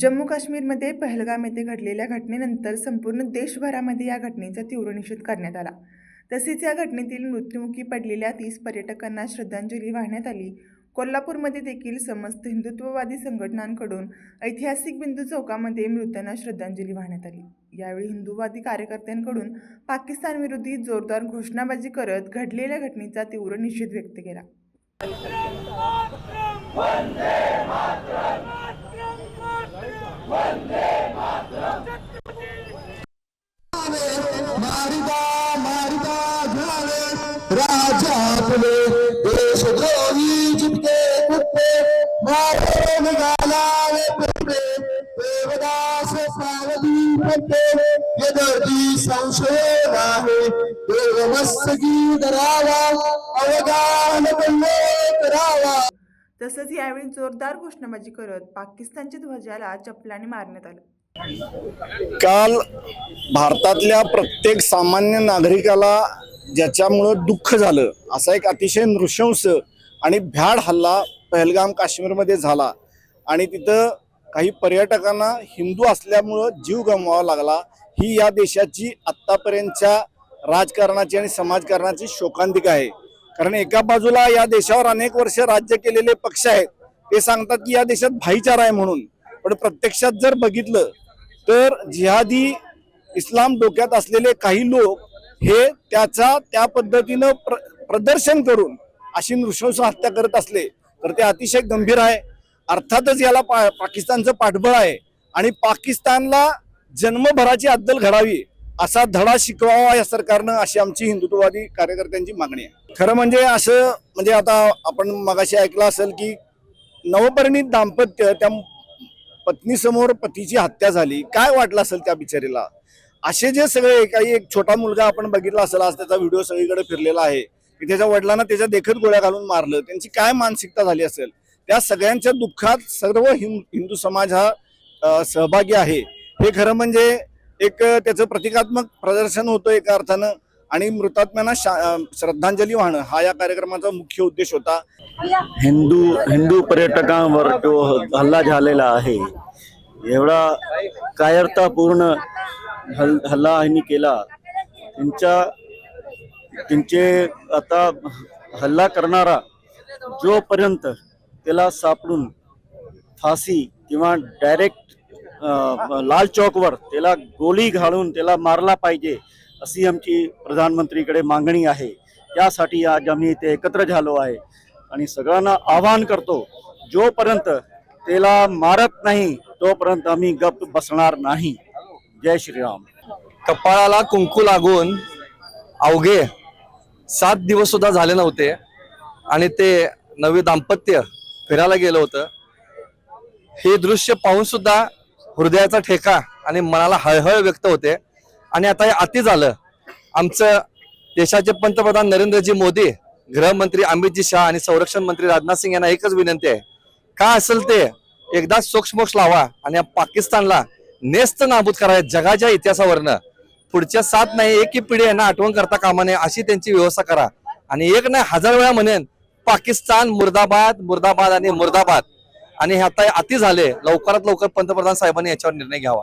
जम्मू काश्मीरमध्ये पहलगाम येथे घडलेल्या घटनेनंतर संपूर्ण देशभरामध्ये या घटनेचा तीव्र निषेध करण्यात आला. तसेच या घटनेतील मृत्युमुखी पडलेल्या तीस पर्यटकांना श्रद्धांजली वाहण्यात आली. कोल्हापूरमध्ये देखील समस्त हिंदुत्ववादी संघटनांकडून ऐतिहासिक बिंदू चौकामध्ये मृतांना श्रद्धांजली वाहण्यात आली. यावेळी हिंदुवादी कार्यकर्त्यांकडून पाकिस्तानविरोधी जोरदार घोषणाबाजी करत घडलेल्या घटनेचा तीव्र निषेध व्यक्त केला. राजा आपले देशद्रोही जितके कुत्ते मारे पुत्रे देवदास सावधी धरावा अवगान करावा. तसंच यावेळी जोरदार घोषणाबाजी करत पाकिस्तानच्या ध्वजाला चपलाने मारण्यात आलं. काल भारतातल्या प्रत्येक सामान्य नागरिकाला ज्याच्यामुळं दुःख झालं. असा एक अतिशय नृशंस आणि भ्याड हल्ला पहलगाम काश्मीरमध्ये झाला. आणि तिथं काही पर्यटकांना हिंदू असल्यामुळं जीव गमवावा लागला. ही या देशाची आत्तापर्यंतच्या राजकारणाची आणि समाजकारणाची शोकांतिका आहे. कारण एका बाजूला या देशावर अनेक वर्ष राज्य केलेले पक्ष आहेत. ते सांगतात की या देशात भाईचारा आहे म्हणून. पण प्रत्यक्षात जर बघितलं तर जिहादी इस्लाम डोक्यात असलेले काही लोक हे त्याचा त्या पद्धतीनं प्र प्रदर्शन करून अशी नृशंस हत्या करत असले तर ते अतिशय गंभीर आहे. अर्थातच याला पा पाकिस्तानचं पाठबळ आहे आणि पाकिस्तानला जन्मभराची अद्दल घडावी असा धडा शिकवावा या सरकारनं अशी आमची हिंदुत्ववादी कार्यकर्त्यांची मागणी आहे. खरं म्हणजे असं म्हणजे आता आपण मगाशी ऐकलं असेल की नवपरिणित दाम्पत्य त्या पत्नीसमोर पतीची हत्या झाली. काय वाटलं असेल त्या बिचारीला? असे जे सगळे काही एक छोटा मुलगा आपण बघितला असेल आज त्याचा व्हिडिओ सगळीकडे फिरलेला आहे. की त्याच्या वडिलांना त्याच्या देखत गोळ्या घालून मारलं. त्यांची काय मानसिकता झाली असेल? त्या सगळ्यांच्या दुःखात सर्व हिंदू समाज हा सहभागी आहे. हे खरं म्हणजे एक त्याचं प्रतिकात्मक प्रदर्शन होतं एका अर्थानं. आणि मृतात्म्यांना शा- श्रद्धांजली वाहणं हा या कार्यक्रमाचा मुख्य उद्देश होता. हिंदू हिंदू पर्यटकांवर जो हल्ला झालेला आहे एवढा कायरतापूर्ण हल हल्ला ह्यांनी केला. त्यांच्या त्यांचे आता हल्ला करणारा जोपर्यंत त्याला सापडून फाशी किंवा डायरेक्ट लाल चौकवर त्याला गोळी घालून त्याला मारला पाहिजे अशी आमची प्रधानमंत्रीकडे मागणी आहे. त्यासाठी आज आम्ही इथे एकत्र झालो आहे आणि सगळ्यांना आवाहन करतो जोपर्यंत त्याला मारत नाही तोपर्यंत आम्ही गप्प बसणार नाही. जय श्रीराम. कपाळाला कुंकू लागून अवघे सात दिवस सुद्धा झाले नव्हते आणि ते नवे दाम्पत्य फिरायला गेलं होतं. हे दृश्य पाहून सुद्धा हृदयाचा ठेका आणि मनाला हळहळ व्यक्त होते. आणि आता हे अति झालं. आमचं देशाचे पंतप्रधान नरेंद्रजी मोदी गृहमंत्री अमितजी शहा आणि संरक्षण मंत्री राजनाथ सिंग यांना एकच विनंती आहे. का असेल ते एकदा सोक्षमोक्ष लावा आणि पाकिस्तानला नेस्त नाबूद करायचं जगाच्या इतिहासावरनं. पुढच्या सात नाही एक ही पिढी यांना आठवण करता कामा नये अशी त्यांची व्यवस्था करा. आणि एक नाही हजार वेळा म्हणेन पाकिस्तान मुर्दाबाद मुर्दाबाद आणि मुर्दाबाद. आणि हे आता अति झाले लवकरात लवकर पंतप्रधान साहेबांनी याच्यावर निर्णय घ्यावा.